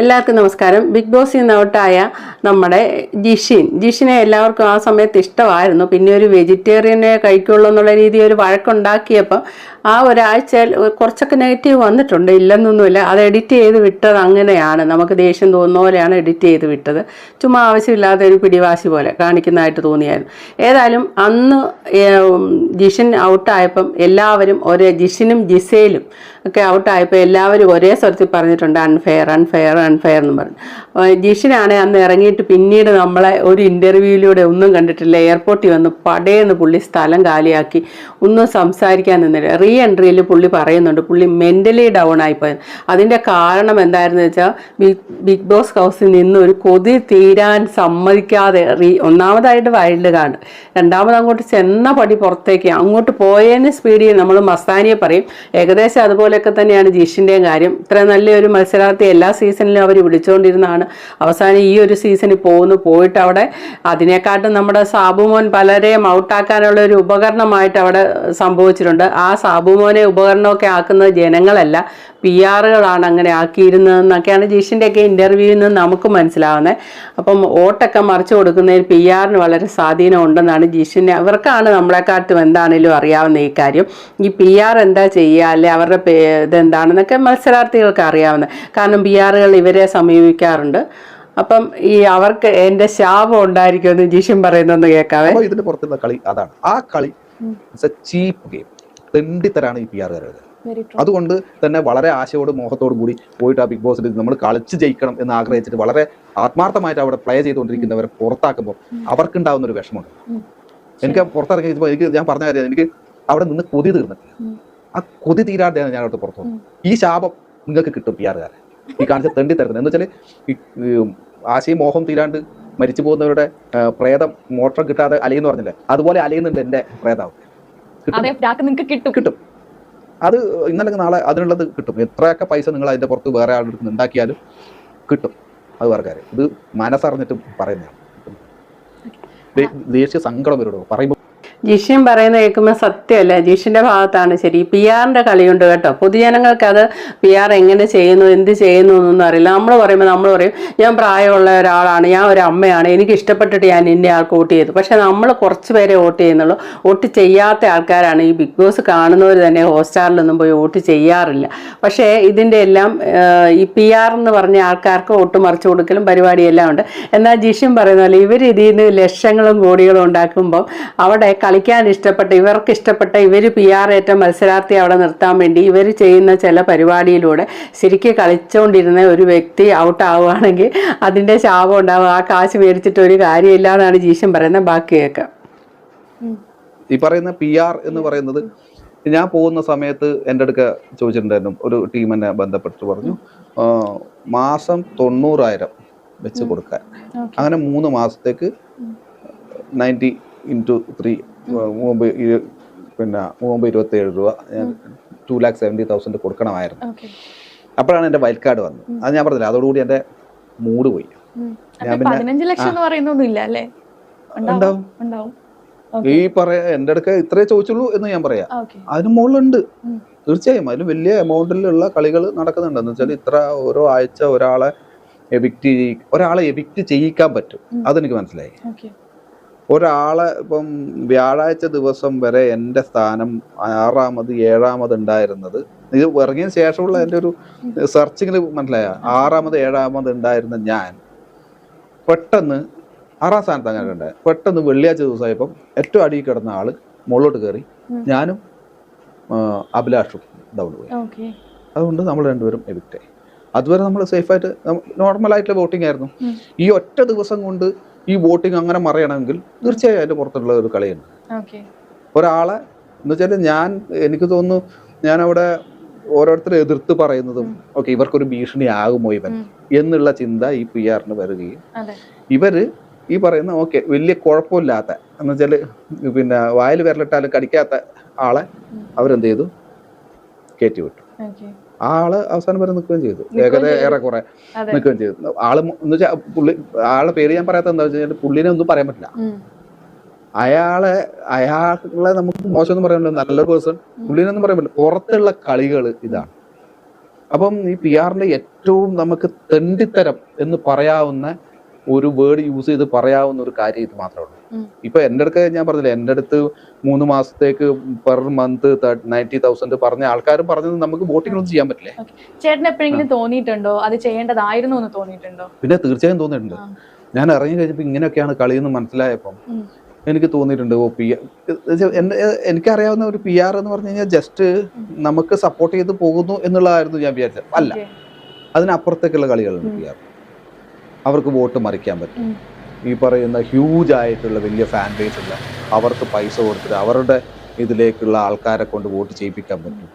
എല്ലാവർക്കും നമസ്കാരം. ബിഗ് ബോസിൽ നിന്ന് നമ്മുടെ ജിഷിൻ. ജിഷിനെ എല്ലാവർക്കും ആ സമയത്ത് ഇഷ്ടമായിരുന്നു. പിന്നെ ഒരു വെജിറ്റേറിയനെ കഴിക്കുള്ളൂ എന്നുള്ള രീതിയിൽ ഒരു വഴക്കുണ്ടാക്കിയപ്പോൾ ആ ഒരാഴ്ച കുറച്ചൊക്കെ നെഗറ്റീവ് വന്നിട്ടുണ്ട്. ഇല്ലെന്നൊന്നുമില്ല. അത് എഡിറ്റ് ചെയ്ത് വിട്ടത് അങ്ങനെയാണ്. നമുക്ക് ദേഷ്യം തോന്നുന്ന പോലെയാണ് എഡിറ്റ് ചെയ്ത് വിട്ടത്. ചുമ്മാ ആവശ്യമില്ലാത്ത ഒരു പിടിവാശി പോലെ കാണിക്കുന്നതായിട്ട് തോന്നിയായിരുന്നു. ഏതായാലും അന്ന് ജിഷിൻ ഔട്ടായപ്പം എല്ലാവരും ഒരേ ജിഷിനും ജിസയിലും ഒക്കെ ഔട്ടായപ്പോൾ എല്ലാവരും ഒരേ സ്വരത്തിൽ പറഞ്ഞിട്ടുണ്ട് അൺഫെയർ അൺഫെയർ അൺഫെയർ എന്ന് പറഞ്ഞു. ജിഷിനാണ് അന്ന് ഇറങ്ങിയിട്ട് പിന്നീട് നമ്മളെ ഒരു ഇന്റർവ്യൂവിലൂടെ ഒന്നും കണ്ടിട്ടില്ല. എയർപോർട്ടിൽ വന്ന് പടയെന്ന് പുള്ളി സ്ഥലം കാലിയാക്കി. ഒന്നും സംസാരിക്കാൻ നിന്നില്ല. റീ എൻട്രിയിൽ പുള്ളി പറയുന്നുണ്ട് പുള്ളി മെന്റലി ഡൗൺ ആയിപ്പോയത് അതിന്റെ കാരണം എന്തായിരുന്നു വെച്ചാൽ ബിഗ് ബിഗ് ബോസ് ഹൗസിൽ നിന്ന് ഒരു കൊതി തീരാൻ സമ്മതിക്കാതെ റീ ഒന്നാമതായിട്ട് വൈൽഡ് കാർഡ്. രണ്ടാമത് അങ്ങോട്ട് ചെന്ന പടി പുറത്തേക്ക്. അങ്ങോട്ട് പോയതിന് സ്പീഡിൽ നമ്മൾ മസ്താനിയെ പറയും ഏകദേശം അതുപോലെയൊക്കെ തന്നെയാണ് ജിഷിന്റെയും കാര്യം. ഇത്ര നല്ലൊരു മത്സരാർത്ഥി എല്ലാ സീസണിലും അവർ വിളിച്ചുകൊണ്ടിരുന്നതാണ് അവസാനം ഈ ഒരു സീസണിൽ പോകുന്നു പോയിട്ട് അവിടെ അതിനെക്കാട്ടും നമ്മുടെ സാബുമോൻ പലരെയും ഔട്ടാക്കാനുള്ള ഒരു ഉപകരണമായിട്ട് അവിടെ സംഭവിച്ചിട്ടുണ്ട്. ആ സാബുമോനെ ഉപകരണമൊക്കെ ആക്കുന്നത് ജനങ്ങളല്ല. പി ആറുകളാണ് അങ്ങനെ ആക്കിയിരുന്നതെന്നൊക്കെയാണ് ജിഷിന്റെയൊക്കെ ഇന്റർവ്യൂവിൽ നിന്ന് നമുക്ക് മനസ്സിലാവുന്നത് അപ്പം വോട്ടൊക്കെ മറിച്ചു കൊടുക്കുന്നതിൽ പി ആറിന് വളരെ സ്വാധീനം ഉണ്ടെന്നാണ് ജിഷിനെ അവർക്കാണ് നമ്മളെക്കാട്ടും എന്താണേലും അറിയാവുന്ന ഈ കാര്യം. ഈ പി ആർ എന്താ ചെയ്യുക? അല്ലെ അവരുടെ ഇതെന്താണെന്നൊക്കെ മത്സരാർത്ഥികൾക്ക് അറിയാവുന്നത് കാരണം പി ആറുകൾ ഇവരെ സമീപിക്കാറുണ്ട്. അപ്പം ഈ അവർക്ക് എന്റെ ശാപം ഉണ്ടായിരിക്കുമെന്ന് ജീഷൻ പറയുന്നൊന്ന് കേൾക്കാവേ. ഇതിന്റെ പുറത്തുള്ള കളി അതാണ്. ആ കളി ചീപ്പ് ഗെയിം തെണ്ടിത്തരാണ് ഈ പി ആർ അതുകൊണ്ട് തന്നെ വളരെ ആശയോട് മോഹത്തോടും കൂടി പോയിട്ട് ആ ബിഗ് ബോസിൽ നമ്മൾ കളിച്ച് ജയിക്കണം എന്ന് ആഗ്രഹിച്ചിട്ട് വളരെ ആത്മാർത്ഥമായിട്ട് അവിടെ പ്ലേ ചെയ്തുകൊണ്ടിരിക്കുന്നവരെ പുറത്താക്കുമ്പോൾ അവർക്കുണ്ടാവുന്ന ഒരു വിഷമമുണ്ട്. എനിക്ക് പുറത്തിറങ്ങിയപ്പോൾ എനിക്ക് ഞാൻ പറഞ്ഞ കാര്യം എനിക്ക് അവിടെ നിന്ന് കൊതി തീർന്നിട്ടില്ല. ആ കൊതി തീരാതെയാണ് ഞാൻ അവിടെ പുറത്തു ഈ ശാപം നിങ്ങൾക്ക് കിട്ടും പി ഈ കാണിച്ച തെണ്ടി തരുന്നത് എന്ന് വെച്ചാൽ ആശയും മോഹം തീരാണ്ട് മരിച്ചു പോകുന്നവരുടെ പ്രേതം മോട്ടർ കിട്ടാതെ അലയെന്ന് പറഞ്ഞില്ലേ? അതുപോലെ അലയുന്നുണ്ട് എന്റെ പ്രേതാവ്. കിട്ടും. കിട്ടും. അത് ഇന്നലെ നാളെ അതിനുള്ളത് കിട്ടും. എത്രയൊക്കെ പൈസ നിങ്ങൾ അതിന്റെ പുറത്ത് വേറെ ആളുകൾക്ക് ഉണ്ടാക്കിയാലും കിട്ടും. അത് വേറെ കാര്യം. ഇത് മനസ്സറിഞ്ഞിട്ട് പറയുന്നതാണ്. ദേശീയ സങ്കടം വരുടോ? പറയുമ്പോൾ ജിഷ്യൻ പറയുന്നത് കേൾക്കുമ്പോൾ സത്യമല്ല? ജിഷ്യന്റെ ഭാഗത്താണ് ശരി. പി ആറിന്റെ കളിയുണ്ട് കേട്ടോ. പൊതുജനങ്ങൾക്ക് അത് പി ആർ എങ്ങനെ ചെയ്യുന്നു എന്ത് ചെയ്യുന്നു എന്നൊന്നും അറിയില്ല. നമ്മൾ പറയുമ്പോൾ നമ്മൾ പറയും ഞാൻ പ്രായമുള്ള ഒരാളാണ് ഞാൻ ഒരു അമ്മയാണ് എനിക്ക് ഇഷ്ടപ്പെട്ടിട്ട് ഞാൻ ഇന്ന ആൾക്ക് വോട്ട് ചെയ്തു. പക്ഷെ നമ്മൾ കുറച്ച് പേരെ വോട്ട് ചെയ്യുന്നുള്ളൂ. വോട്ട് ചെയ്യാത്ത ആൾക്കാരാണ് ഈ ബിഗ് ബോസ് കാണുന്നവർ തന്നെ ഹോട്ട്സ്റ്റാറിലൊന്നും പോയി വോട്ട് ചെയ്യാറില്ല. പക്ഷേ ഇതിന്റെ എല്ലാം ഈ പി ആർ എന്ന് പറഞ്ഞ ആൾക്കാർക്ക് വോട്ട് മറിച്ചു കൊടുക്കലും പരിപാടിയെല്ലാം ഉണ്ട്. എന്നാൽ ജിഷ്യൻ പറയുന്ന പോലെ ഇവർ ഇതിൽ നിന്ന് ലക്ഷങ്ങളും കോടികളും ഉണ്ടാക്കുമ്പോൾ അവിടെ കളിക്കാൻ ഇഷ്ടപ്പെട്ട ഇവർക്ക് ഇഷ്ടപ്പെട്ട ഇവർ പി ആർ ഏറ്റ മത്സരാർത്ഥി അവിടെ നിർത്താൻ വേണ്ടി ഇവർ ചെയ്യുന്ന ചില പരിപാടിയിലൂടെ ശരിക്കും കളിച്ചുകൊണ്ടിരുന്ന ഒരു വ്യക്തി ഔട്ട് ആവുകയാണെങ്കിൽ അതിന്റെ ശാപം ഉണ്ടാവും. ആ കാശ് മേടിച്ചിട്ട് ഒരു കാര്യമില്ല എന്നാണ് ജീഷൻ പറയുന്നത്. ബാക്കിയൊക്കെ ഈ പറയുന്ന പി ആർ എന്ന് പറയുന്നത് ഞാൻ പോകുന്ന സമയത്ത് എന്റെ അടുക്ക ചോദിച്ചിട്ടുണ്ടായിരുന്നു. ഒരു ടീം എന്നെ ബന്ധപ്പെട്ട് പറഞ്ഞു മാസം തൊണ്ണൂറായിരം വെച്ച് കൊടുക്കാൻ. അങ്ങനെ മൂന്ന് മാസത്തേക്ക് നയന്റി ഇന്റു ത്രീ മുമ്പ് പിന്നെ മുമ്പ് ഇരുപത്തേഴ് രൂപ ഞാൻ ടു ലാക്ക് സെവന്റി തൗസൻഡ് കൊടുക്കണമായിരുന്നു. അപ്പോഴാണ് എന്റെ വൈൽഡ് കാർഡ് വന്നത്. അത് ഞാൻ പറഞ്ഞില്ല അതോടുകൂടി എന്റെ മൂഡ് പോയി. ഞാൻ പതിനഞ്ച് ലക്ഷം എന്ന് അല്ലേ? ഉണ്ടാവും. ഉണ്ടാവും. ഈ പറയ എന്റെ അടുക്ക ഇത്രേ ചോദിച്ചുള്ളൂ എന്ന് ഞാൻ പറയാം. അതിന് മുകളിലുണ്ട്. തീർച്ചയായും അതിന് വലിയ എമൗണ്ടിലുള്ള കളികൾ നടക്കുന്നുണ്ട്. എന്ന് വെച്ചാൽ ഇത്ര ഓരോ ആഴ്ച ഒരാളെ എവിക്റ്റ് ഒരാളെ എവിക്റ്റ് ചെയ്യിക്കാൻ പറ്റും. അതെനിക്ക് മനസ്സിലായി. ഒരാളെ ഇപ്പം വ്യാഴാഴ്ച ദിവസം വരെ എന്റെ സ്ഥാനം ആറാമത് ഏഴാമത് ഉണ്ടായിരുന്നത്. ഇത് ഇറങ്ങിയ ശേഷമുള്ള എന്റെ ഒരു സെർച്ചിങ്ങിൽ മനസ്സിലായ? ആറാമത് ഏഴാമത് ഉണ്ടായിരുന്ന ഞാൻ പെട്ടെന്ന് ആറാം സ്ഥാനത്ത് അങ്ങനെ ഉണ്ടായത് പെട്ടെന്ന് വെള്ളിയാഴ്ച ദിവസമായപ്പം ഏറ്റവും അടിയിൽ കിടന്ന ആൾ മുകളിലോട്ട് കയറി ഞാനും അഭിലാഷും ഡൗൺ പോയി. അതുകൊണ്ട് നമ്മൾ രണ്ടുപേരും എവിക്റ്റായി അതുവരെ നമ്മൾ സേഫായിട്ട് നോർമലായിട്ടുള്ള വോട്ടിംഗ് ആയിരുന്നു. ഈ ഒറ്റ ദിവസം കൊണ്ട് ഈ വോട്ടിംഗ് അങ്ങനെ മറിയണമെങ്കിൽ തീർച്ചയായും അതിന്റെ പുറത്തുള്ള ഒരു കളിയുണ്ട് ഒരാളെ എന്ന് വെച്ചാൽ ഞാൻ എനിക്ക് തോന്നുന്നു ഞാൻ അവിടെ ഓരോരുത്തരെ എതിർത്ത് പറയുന്നതും ഓക്കെ ഇവർക്കൊരു ഭീഷണി ആകുമോ ഇവൻ? എന്നുള്ള ചിന്ത ഈ പി ആറിന് വരികയും ഇവർ ഈ പറയുന്ന ഓക്കെ വലിയ കുഴപ്പമില്ലാത്ത എന്ന് വെച്ചാൽ പിന്നെ വായിൽ വിരലിട്ടാലും കടിക്കാത്ത ആളെ അവരെന്ത് ചെയ്തു? കയറ്റി വിട്ടു. ആ ആൾ അവസാനം വരെ നിൽക്കുകയും ചെയ്തു. ഏകദേ ഏകദേശം. ഏറെക്കുറെ നിൽക്കുകയും ചെയ്തു. ആൾ എന്ന് വെച്ചാൽ പുള്ളി ആളെ പേര് ഞാൻ പറയാത്ത എന്താ വെച്ചാൽ പുള്ളിനെ ഒന്നും പറയാൻ പറ്റില്ല. അയാളെ അയാളെ നമുക്ക് മോശം ഒന്നും പറയാൻ പറ്റില്ല നല്ലൊരു പേഴ്സൺ പുള്ളിനൊന്നും പറയാൻ പറ്റില്ല. പുറത്തുള്ള കളികൾ ഇതാണ്. അപ്പം ഈ പി ആറിന്റെ ഏറ്റവും നമുക്ക് തെണ്ടിത്തരം എന്ന് പറയാവുന്ന ഒരു വേർഡ് യൂസ് ചെയ്ത് പറയാവുന്ന ഒരു കാര്യം ഇത് മാത്രമേ ഉള്ളൂ. ഇപ്പൊ എന്റെ അടുത്ത് ഞാൻ പറഞ്ഞില്ല എന്റെ അടുത്ത് മൂന്ന് മാസത്തേക്ക് പെർ മന്ത് നയന്റി തൗസൻഡ് പറഞ്ഞ ആൾക്കാരും പറഞ്ഞത് നമുക്ക് വോട്ടിംഗ് ഒന്നും ചെയ്യാൻ പറ്റില്ലേ? ചേട്ടൻ എപ്പോഴെങ്കിലും തോന്നിയിട്ടുണ്ടോ? അത് ചെയ്യേണ്ടതായിരുന്നു എന്ന് തോന്നിയിട്ടുണ്ടോ? പിന്നെ തീർച്ചയായും തോന്നിയിട്ടുണ്ട്. ഞാൻ ഇറങ്ങി കഴിഞ്ഞപ്പോൾ ഇങ്ങനെയൊക്കെയാണ് കളിയെന്ന് മനസ്സിലായപ്പം. എനിക്ക് തോന്നിയിട്ടുണ്ട് ഓ പി എനിക്കറിയാവുന്ന ഒരു പി ആർ എന്ന് പറഞ്ഞു കഴിഞ്ഞാൽ ജസ്റ്റ് നമുക്ക് സപ്പോർട്ട് ചെയ്ത് പോകുന്നു എന്നുള്ളതായിരുന്നു ഞാൻ വിചാരിച്ചത്. അല്ല. അതിനപ്പുറത്തേക്കുള്ള കളികളുണ്ട് പി ആർ അവർക്ക് വോട്ട് മറിക്കാൻ പറ്റും. ഈ പറയുന്ന ഹ്യൂജ് ആയിട്ടുള്ള വലിയ ഫാൻ ബേസ് ഉള്ള അവർക്ക് പൈസ കൊടുത്തിട്ട് അവരുടെ ഇതിലേക്കുള്ള ആൾക്കാരെ കൊണ്ട് വോട്ട് ചെയ്യിപ്പിക്കാൻ പറ്റും.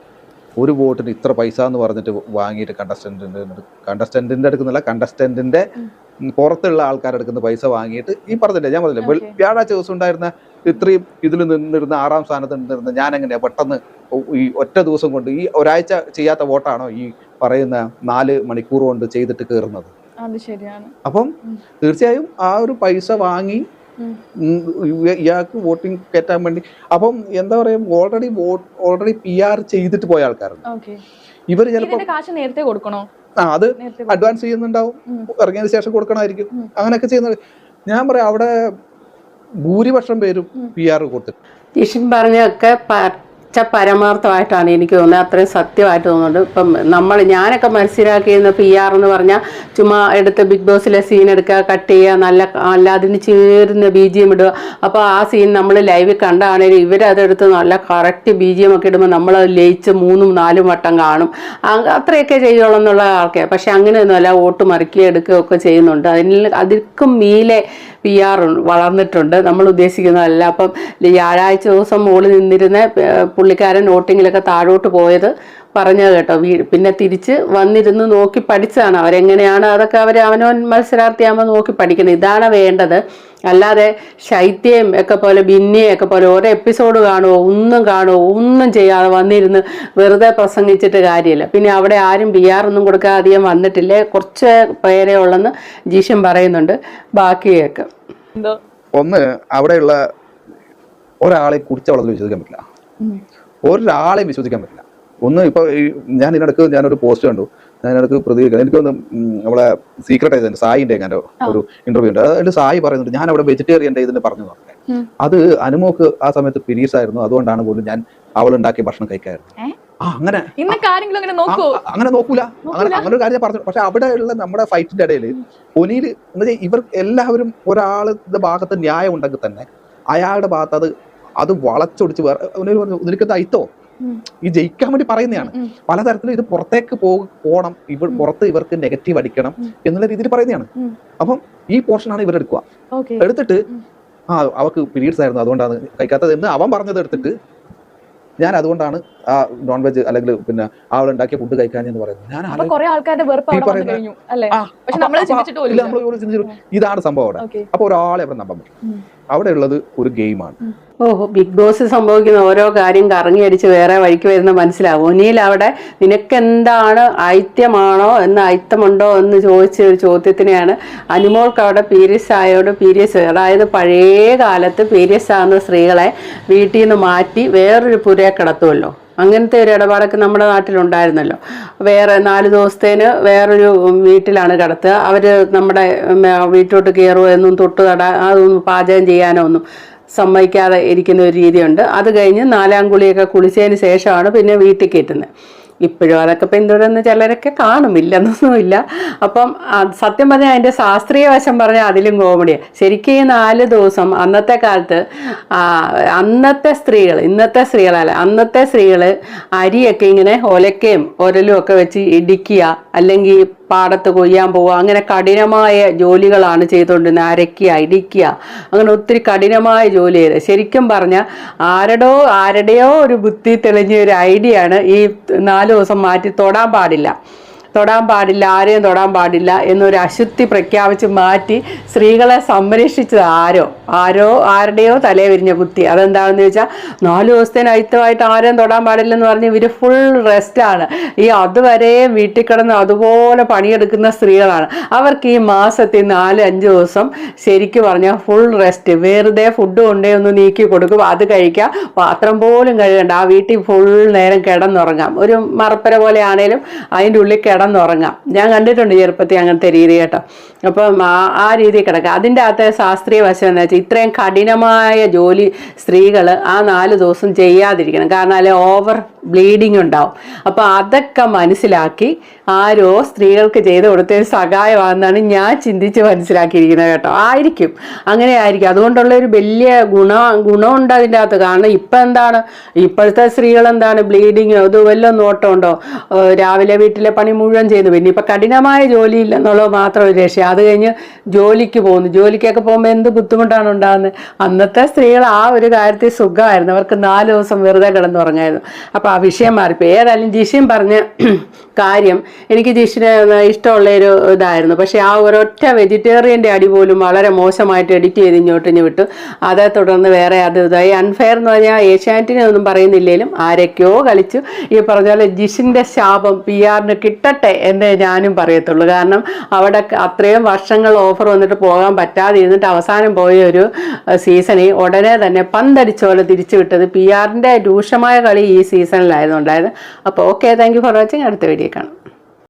ഒരു വോട്ടിന് ഇത്ര പൈസ എന്ന് പറഞ്ഞിട്ട് വാങ്ങിയിട്ട് കണ്ടസ്റ്റന്റിന്റെ കണ്ടസ്റ്റന്റിന്റെ അടുക്കുന്നില്ല കണ്ടസ്റ്റന്റിന്റെ പുറത്തുള്ള ആൾക്കാരെ അടുക്കുന്ന പൈസ വാങ്ങിയിട്ട് ഈ പറഞ്ഞില്ലേ ഞാൻ പറഞ്ഞില്ലേ. വ്യാഴാഴ്ച ദിവസം ഉണ്ടായിരുന്ന ഇത്രയും ഇതിൽ നിന്നിരുന്ന ആറാം സ്ഥാനത്ത് നിന്നിരുന്ന ഞാൻ എങ്ങനെയാ പെട്ടെന്ന് ഈ ഒറ്റ ദിവസം കൊണ്ട് ഈ ഒരാഴ്ച ചെയ്യാത്ത വോട്ടാണോ ഈ പറയുന്ന നാല് മണിക്കൂർ കൊണ്ട് ചെയ്തിട്ട് കയറുന്നത് അത് ശരിയാണ്. അപ്പം. തീർച്ചയായും ആ ഒരു പൈസ വാങ്ങി ഇയാൾക്ക് വോട്ടിംഗ് കയറ്റാൻ വേണ്ടി. അപ്പം എന്താ പറയാ already vote already P R ചെയ്തിട്ട് പോയ ആൾക്കാരുണ്ട്. ഇവർ ഇവർ ചിലപ്പോൾ കാശ് നേരത്തെ കൊടുക്കണോ? ആ അത് അഡ്വാൻസ് ചെയ്യുന്നുണ്ടാവും. ഇറങ്ങിയതിന് ശേഷം കൊടുക്കണമായിരിക്കും. അങ്ങനെയൊക്കെ ചെയ്യുന്നത് ഞാൻ പറയാം അവിടെ ഭൂരിപക്ഷം പേരും പി ആർ കൊടുത്തിട്ടുണ്ട്. ഈശ്വൻ പറഞ്ഞൊക്കെ പച്ച പരമാർത്ഥമായിട്ടാണ് എനിക്ക് തോന്നുന്നത്. അത്രയും സത്യമായിട്ട് തോന്നുന്നുണ്ട്. ഇപ്പം നമ്മൾ ഞാനൊക്കെ മനസ്സിലാക്കിയിരുന്ന പി ആർ എന്ന് പറഞ്ഞാൽ ചുമ്മാ എടുത്ത് ബിഗ് ബോസിലെ സീൻ എടുക്കുക കട്ട് ചെയ്യുക നല്ല അല്ലാതിന് അതിന് ചേരുന്ന ബി ജി എം ഇടുക. അപ്പോൾ ആ സീൻ നമ്മൾ ലൈവിൽ കണ്ടാണെങ്കിലും ഇവരതെടുത്ത് നല്ല കറക്റ്റ് ബി ജി എം ഒക്കെ ഇടുമ്പോൾ നമ്മളത് ലയിച്ച് മൂന്നും നാലും വട്ടം കാണും. അത്രയൊക്കെ ചെയ്യുള്ളൂ എന്നുള്ള ആൾക്കാർ പക്ഷെ അങ്ങനെയൊന്നുമല്ല വോട്ട് മറിക്കുക എടുക്കുകയൊക്കെ ചെയ്യുന്നുണ്ട്. അതിൽ അതിൽക്കും മീലെ പി ആർ വളർന്നിട്ടുണ്ട്. നമ്മൾ ഉദ്ദേശിക്കുന്നതല്ല. അപ്പം വ്യാഴാഴ്ച ദിവസം മുകളിൽ നിന്നിരുന്ന പുള്ളിക്കാരൻ നോട്ടിങ്ങിലൊക്കെ താഴോട്ട് പോയത് പറഞ്ഞത് കേട്ടോ. വീ പിന്നെ തിരിച്ച് വന്നിരുന്ന് നോക്കി പഠിച്ചതാണ് അവരെങ്ങനെയാണ് അതൊക്കെ അവർ അവനവൻ മത്സരാർത്ഥിയാകുമ്പോൾ നോക്കി പഠിക്കണം ഇതാണ് വേണ്ടത്. അല്ലാതെ ശൈത്യം ഒക്കെ പോലെ ബിന്നിയെ ഒക്കെ പോലെ ഓരോ എപ്പിസോഡ് കാണുമോ ഒന്നും കാണുമോ ഒന്നും ചെയ്യാതെ വന്നിരുന്ന് വെറുതെ പ്രസംഗിച്ചിട്ട് കാര്യമില്ല. പിന്നെ അവിടെ ആരും ബി ആർ ഒന്നും കൊടുക്കാതെ അധികം വന്നിട്ടില്ലേ? കുറച്ച് പേരെ ഉള്ളെന്ന് ജീഷൻ പറയുന്നുണ്ട്. ബാക്കിയൊക്കെ. ഒന്ന് അവിടെയുള്ള ഒരാളെ കുറിച്ച് വെള്ളത്തിൽ വിശ്വസിക്കാൻ പറ്റില്ല. ഒരാളെയും വിശ്വസിക്കാൻ പറ്റില്ല. ഒന്ന് ഇപ്പൊ ഞാൻ ഇതിനിടക്ക് ഞാനൊരു പോസ്റ്റ് കണ്ടു. ഞാൻ ഇതിനിടക്ക് പ്രതികരിക്കുന്നത് എനിക്കൊന്ന് നമ്മളെ സീക്രട്ട് ഏജന്റ് സായിന്റെ എങ്ങനെ ഒരു ഇന്റർവ്യൂ ഉണ്ട്. അതിൽ സായി പറയുന്നുണ്ട് ഞാൻ അവിടെ വെജിറ്റേറിയന്റെ ഇതിന് പറഞ്ഞു. പറഞ്ഞു അത് അനുമോക്ക് ആ സമയത്ത് പീരീഡ്സ് ആയിരുന്നു. അതുകൊണ്ടാണ് പോലും ഞാൻ അവൾ ഉണ്ടാക്കിയ ഭക്ഷണം കഴിക്കായിരുന്നു. അങ്ങനെ. അങ്ങനെ നോക്കൂ അങ്ങനെ നോക്കൂല. അങ്ങനെ അങ്ങനെ ഒരു കാര്യം പറഞ്ഞു. പക്ഷെ അവിടെയുള്ള നമ്മുടെ ഫൈറ്റിന്റെ ഇടയിൽ ഒനിയിൽ ഇവർ എല്ലാവരും ഒരാളുടെ ഭാഗത്ത് ന്യായം ഉണ്ടെങ്കിൽ തന്നെ അയാളുടെ ഭാഗത്ത് അത് അത് വളച്ചൊടിച്ച് വേറെ പറഞ്ഞു നിനക്കെന്താ അയിത്തോ ഈ ജയിക്കാൻ വേണ്ടി പറയുന്നതാണ്. പലതരത്തിലും ഇത് പുറത്തേക്ക് പോകണം ഇവർ പുറത്ത് ഇവർക്ക് നെഗറ്റീവ് അടിക്കണം. എന്നുള്ള രീതിയിൽ പറയുന്നതാണ്. അപ്പം ഈ പോർഷനാണ് ഇവരെടുക്കുക എടുത്തിട്ട്. ആ അവക്ക് പീരീഡ്സ് ആയിരുന്നു അതുകൊണ്ടാണ് കഴിക്കാത്തത് എന്ന് അവൻ പറഞ്ഞത് എടുത്തിട്ട് ഞാൻ അതുകൊണ്ടാണ് ആ നോൺ വെജ് അല്ലെങ്കിൽ പിന്നെ അവൾ ഉണ്ടാക്കിയ ഫുഡ് കഴിക്കാൻ എന്ന് പറയുന്നത്. ഞാൻ ഇതാണ് സംഭവം അവിടെ. അപ്പൊ ഒരാളെ അവിടെ നമ്പാൻ പറ്റും ഉം. അവിടെ ഉള്ളത് ഒരു ഗെയിമാണ് ഓഹോ ബിഗ് ബോസ് സംഭവിക്കുന്ന ഓരോ കാര്യം കറങ്ങി അടിച്ച് വേറെ വഴിക്ക് വരുന്ന മനസ്സിലാവും ഒനിയിൽ അവിടെ നിനക്ക് എന്താണ് ഐത്യമാണോ എന്ന് ഐത്തമുണ്ടോ എന്ന് ചോദിച്ച ഒരു ചോദ്യത്തിനെയാണ് അനുമോൾക്ക് അവിടെ പീരിയസ് ആയോട് പീരിയസ് അതായത് പഴയ കാലത്ത് പീരിയസ് ആകുന്ന സ്ത്രീകളെ വീട്ടിൽ നിന്ന് മാറ്റി വേറൊരു പുരയെ കിടത്തുമല്ലോ അങ്ങനത്തെ ഒരു ഇടപാടൊക്കെ നമ്മുടെ നാട്ടിലുണ്ടായിരുന്നല്ലോ. വേറെ നാല് ദിവസത്തേന് വേറൊരു വീട്ടിലാണ് കിടത്തുക. അവർ നമ്മുടെ വീട്ടിലോട്ട് കയറുമോ എന്നും തൊട്ട് തട അതൊന്നും പാചകം ചെയ്യാനോ ഒന്നും സമ്മതിക്കാതെ ഇരിക്കുന്ന ഒരു രീതിയുണ്ട്. അത് കഴിഞ്ഞ് നാലാം കുളിയൊക്കെ കുളിച്ചതിന് ശേഷമാണ് പിന്നെ വീട്ടിൽ കയറ്റുന്നത്. ഇപ്പോഴും അതൊക്കെ പിന്തുടരുന്ന ചിലരൊക്കെ കാണും ഇല്ലെന്നൊന്നുമില്ല അപ്പം സത്യം പറഞ്ഞാൽ അതിന്റെ ശാസ്ത്രീയ വശം പറഞ്ഞാൽ അതിലും കോമഡിയാണ് ശരിക്കും ഈ നാല് ദിവസം അന്നത്തെ കാലത്ത് അന്നത്തെ സ്ത്രീകൾ ഇന്നത്തെ സ്ത്രീകളല്ല അന്നത്തെ സ്ത്രീകൾ അരിയൊക്കെ ഇങ്ങനെ ഒലക്കയും ഒരലും ഒക്കെ വെച്ച് ഇടിക്കുക അല്ലെങ്കിൽ പാടത്ത് കൊയ്യാൻ പോവുക. അങ്ങനെ കഠിനമായ ജോലികളാണ് ചെയ്തുകൊണ്ടിരുന്നത്. അരയ്ക്കുക ഇടിക്കുക. അങ്ങനെ ഒത്തിരി കഠിനമായ ജോലി ചെയ്ത്. ശരിക്കും പറഞ്ഞാൽ ആരുടോ ആരുടെയോ ഒരു ബുദ്ധി തെളിഞ്ഞ ഒരു ഐഡിയ ആണ് ഈ നാല് ദിവസം മാറ്റി തൊടാൻ പാടില്ല. തൊടാൻ പാടില്ല ആരെയും തൊടാൻ പാടില്ല എന്നൊരു അശുദ്ധി പ്രഖ്യാപിച്ച് മാറ്റി സ്ത്രീകളെ സംരക്ഷിച്ചത് ആരോ? ആരോ ആരുടെയോ തലേ വിരിഞ്ഞ കുത്തി അതെന്താണെന്ന് ചോദിച്ചാൽ നാല് ദിവസത്തേന് അയിത്തമായിട്ട് ആരെയും തൊടാൻ പാടില്ലെന്ന് പറഞ്ഞ് ഇവർ ഫുൾ റെസ്റ്റാണ് ഈ അതുവരെ വീട്ടിൽ കിടന്ന് അതുപോലെ പണിയെടുക്കുന്ന സ്ത്രീകളാണ്. അവർക്ക് ഈ മാസത്തിൽ നാല് അഞ്ച് ദിവസം ശരിക്കും പറഞ്ഞാൽ ഫുൾ റെസ്റ്റ് വെറുതെ ഫുഡ് കൊണ്ടേ ഒന്ന് നീക്കി കൊടുക്കും. അത് കഴിക്കാം. പാത്രം പോലും കഴുകണ്ട. ആ വീട്ടിൽ ഫുൾ നേരം കിടന്നുറങ്ങാം. ഒരു മറപ്പര പോലെ ആണേലും അതിന്റെ ഉള്ളിൽ കിടന്നുറങ്ങാം. ഞാൻ കണ്ടിട്ടുണ്ട് ചെറുപ്പത്തിൽ അങ്ങനത്തെ രീതി കേട്ടോ. അപ്പം ആ രീതി കിടക്കുക. അതിന്റെ അകത്തെ ശാസ്ത്രീയ വശം എന്ന് വെച്ചാൽ ഇത്രയും കഠിനമായ ജോലി സ്ത്രീകൾ ആ നാല് ദിവസം ചെയ്യാതിരിക്കണം. കാരണം അല്ലെ ഓവർ ബ്ലീഡിങ് ഉണ്ടാവും. അപ്പോൾ അതൊക്കെ മനസ്സിലാക്കി ആരോ സ്ത്രീകൾക്ക് ചെയ്ത് കൊടുത്തൊരു സഹായമാണെന്നാണ് ഞാൻ ചിന്തിച്ച് മനസ്സിലാക്കിയിരിക്കുന്നത് കേട്ടോ. ആയിരിക്കും. അങ്ങനെ ആയിരിക്കും. അതുകൊണ്ടുള്ള ഒരു വലിയ ഗുണ ഗുണമുണ്ട് അതിന്റെ അകത്ത്. കാരണം ഇപ്പം എന്താണ്? ഇപ്പോഴത്തെ സ്ത്രീകൾ എന്താണ്? ബ്ലീഡിങ് അത് വല്ലതും നോട്ടമുണ്ടോ? രാവിലെ വീട്ടിലെ പണി മുഴുവൻ ചെയ്യുന്നു പിന്നെ ഇപ്പം കഠിനമായ ജോലി ഇല്ലെന്നുള്ളത് മാത്രം ഒരു രക്ഷ അത് കഴിഞ്ഞ് ജോലിക്ക് പോകുന്നു. ജോലിക്കൊക്കെ പോകുമ്പോൾ എന്ത് ബുദ്ധിമുട്ടാണ് ഉണ്ടാകുന്നത് അന്നത്തെ സ്ത്രീകൾ ആ ഒരു കാര്യത്തിൽ സുഖമായിരുന്നു. അവർക്ക് നാല് ദിവസം വെറുതെ കിടന്നുറങ്ങായിരുന്നു. അപ്പോൾ ആ വിഷയം മാറിപ്പോൾ ഏതായാലും ജിഷിയും പറഞ്ഞ കാര്യം എനിക്ക് ജിഷിന് ഇഷ്ടമുള്ള ഒരു ഇതായിരുന്നു. പക്ഷേ ആ ഒരൊറ്റ വെജിറ്റേറിയന്റെ അടി പോലും വളരെ മോശമായിട്ട് എഡിറ്റ് ചെയ്ത് ഇങ്ങോട്ടിഞ്ഞ് വിട്ടു. അതേ തുടർന്ന് വേറെ അത് ഇതായി. അൺഫെയർ എന്ന് പറഞ്ഞാൽ ഏഷ്യാനെറ്റിനെ ഒന്നും പറയുന്നില്ലെങ്കിലും ആരൊക്കെയോ കളിച്ചു. ഈ പറഞ്ഞ പോലെ ജിഷിന്റെ ശാപം പി ആറിന് കിട്ടട്ടെ എന്നേ ഞാനും പറയത്തുള്ളൂ. കാരണം അവിടെ അത്രയും വർഷങ്ങൾ ഓഫർ വന്നിട്ട് പോകാൻ പറ്റാതെ ഇരുന്നിട്ട് അവസാനം പോയ ഒരു സീസണിൽ ഉടനെ തന്നെ പന്തടിച്ച പോലെ തിരിച്ചു വിട്ടത് പി ആറിന്റെ രൂക്ഷമായ കളി ഈ സീസണിലായിരുന്നു ഉണ്ടായത് അപ്പോൾ okay thank you for watching അടുത്ത വീഡിയോ കാണാം.